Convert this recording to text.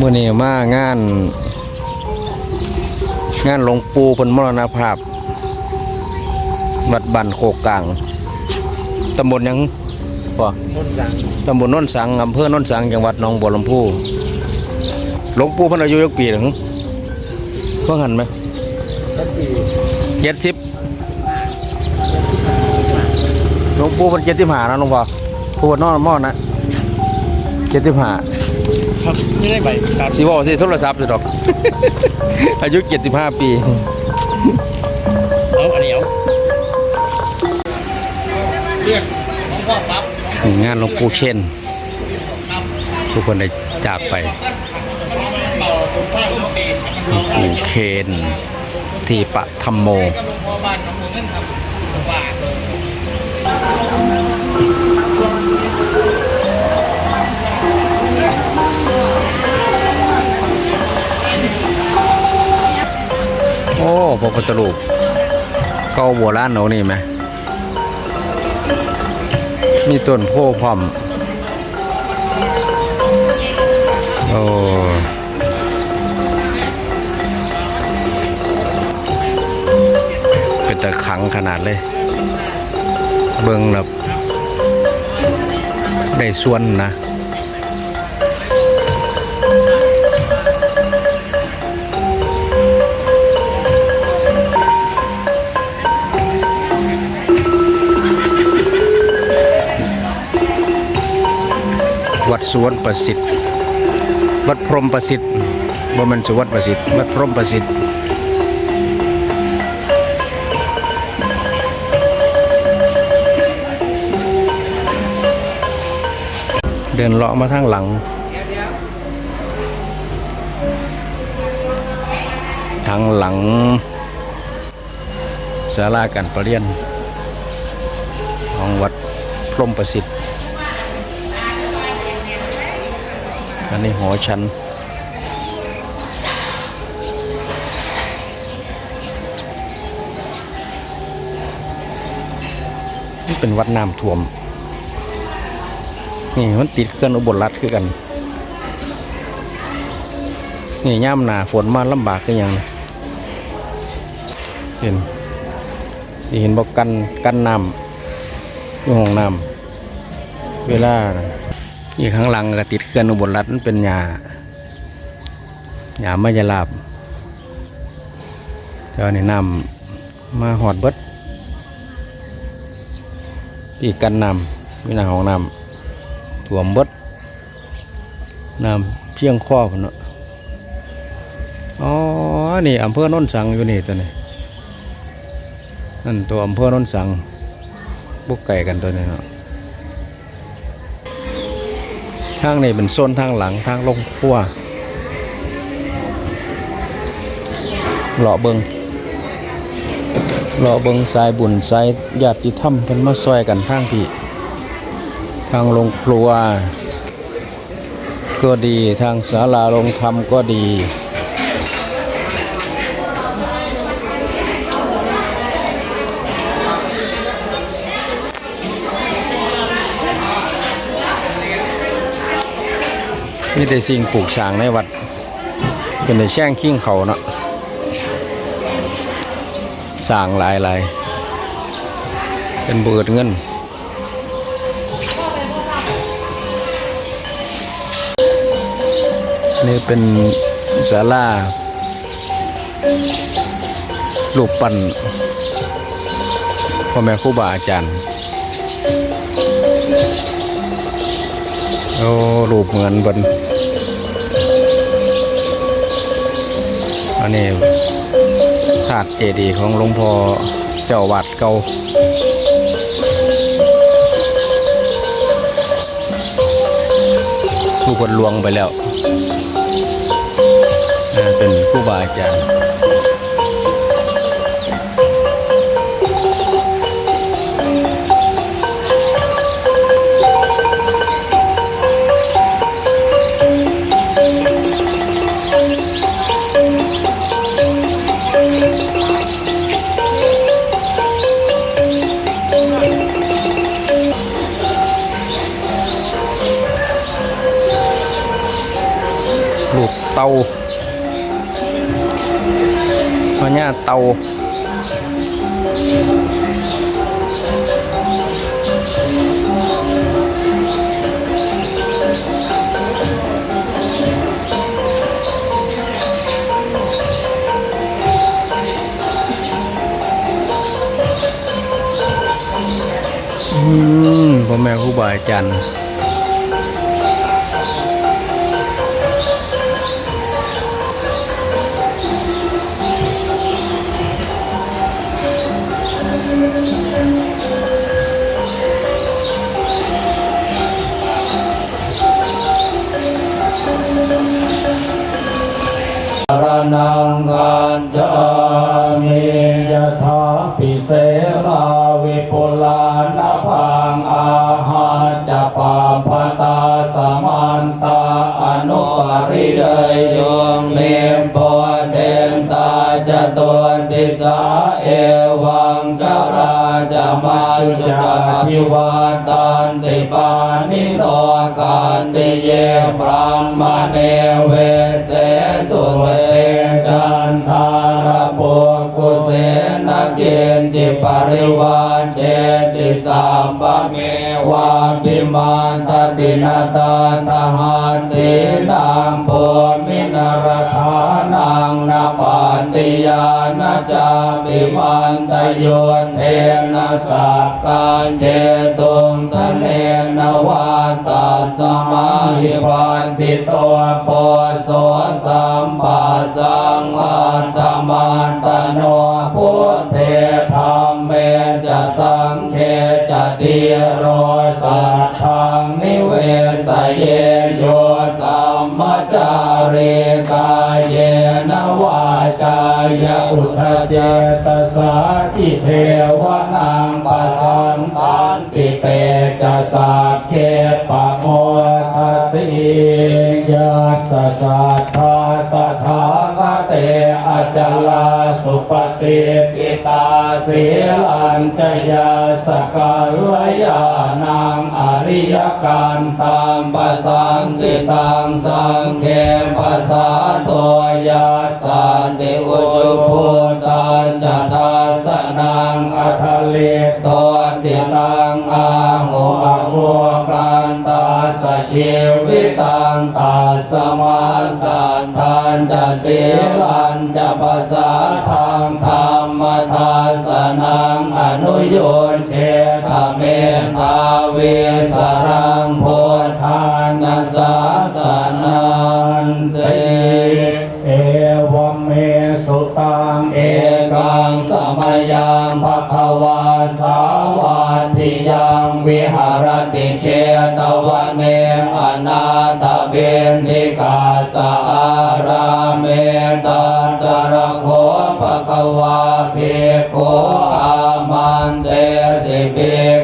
มื่อนี้มางาน งานหลวงปู่เพิ่นมรณภาพ วัดบันโคกกลางตำบลหยังป่มนต์สังตำบลโนนสังอำเภอโนนสังจังหวัดหนองบัวลำพูหลวงปู่เพิ่นอายุยักปีหรือเพิ่งหันไหมก็ปีเจ็ดสิบหลวงปู่เพิ่นเจ็ดสิบห้านะหลวงพ่อผู้เพิ่นนอนมอนนะเจ็ดสิบห้า ครับไม่ได้ใบครับสิบอกสิโทรศัพท์สิดอก อายุ 75 ปี เอาอันนี้เอาเรียกของพ่อปั๊บงานหลวงปู่เช่น ทุกคนได้จากไปต่อคนป้าคนตีหลวงปู่เคนที่ปะธรรมโม อ้พระพุทธรูปเก่าโบราณเอานี่ไหมมีต้นโพธิ์พร้อมโอ้เป็นตะขังขนาดเลย เบิ่งแบบได้ส่วนนะ สวนประสิทธิ์ วัดพรมประสิทธิ์บ่แมันสุวัดประสิทธิ์วัดพรมประสิทธิ์เดินเลาะมาทางหลัง ทางหลังศาลาการประเรียนของวัดพรมประสิทธิ์ อันนี้หอชัน นี่เป็นวัดน้ำท่วม นี่มันติดเคลื่อนอุบลรัฐคือกัน นี่ย่ามหนาฝนมาลำบากคือหยังนะเห็นเห็นบอกกันกันน้ำอยู่ห้องน้ำเวลานะ นี่ข้างหลังก็ติดเคลื่อนอุบลรัฐมันเป็นหญ้าหญ้าไม่จะลาบเดี๋ยวนี่น้ำมาหอดเบิดที่กันน้ำมีหน้าห้องน้ำถ่วมเบิดน้ำเพียงข้อพนเนาะอ๋อ นี่อำเภอโนนสังอยู่นี่ตัวนี้นั่นตัวอำเภอโนนสังบุกไก่กันตัวนี้เนาะ ทางนี้เป็นโซนทางหลังทางลงครัวเลาะเบิงเลาะเบิงสายบุญสายญาติธรรมเพิ่นมาซอยกันทางพี่ทางลงครัว ก็ดีทางศาลาลงธรรมก็ดี มีแต่สิ่งปลูกสร้างในวัดเป็นแต่แช่งขิ้งเขาเนาะสร้างหลายหลายๆเป็นเบิดเงิน นี่เป็นศาลารูปปั้นพ่อแม่ครูบาอาจารย์ โอ้รูปเหมือนบนอันนี้ธาตุเจดีย์ของหลวงพ่อเจ้าวัดเก่าผู้คนลวงไปแล้ว เป็นผู้บาอาจารย์ ลูกเตาพญาเตาอืมพ่อแม่ครูบาอาจารย์ นังกันจามิยถาปิเสราวิปุลานพังอาหาจะปาพตาสมันตาอนุปริยโยงเนมปเดนตาจะตัวติสาเอวังจาราจะมาจุตาทิวาตันติปานิโนกันติเยปรัมมเนเวเสสุเต ริวานเจติสัมปะเมวาปิมันตตินาตาทหารตินามโพมินรธานังนาปันติยานาจาปิมันตโยนเทนะสักการเจตุงทะเนนวาตาสมาหิปันติตัวโพโสสัมปัสสังอัตมันตโน โรสัทธังนิเวสเยโยตัมมจาริกาเยนวาจายอุทเจตสาอิเทวนังปัสสันตันติเปจสักเคปะโมทติยัสสะสัทธาตถาคเตอจลาสุปฏิปิตาสีลัญจยาสกัล ริยการตังปัสสังสิตังสังเคปัสสาตัวยัสสันติอุจุพุตันจะทัสสนังอัทเลตติตังอาหุอาหุกันตาสชีวิตังตัสมาสันทันจะเสีลันจะภาษาทางธรรมทัสนังอนุโยนเทธเมตา เวสรังโพธานัสสาสนันเตเอวเมสุตังเอกังสมยังภควาสาวัตถิยังวิหารติเชตวันเนอนาตเบนิกาสาราเมตันตระโคภควาภิกขุอามันเตสิภิก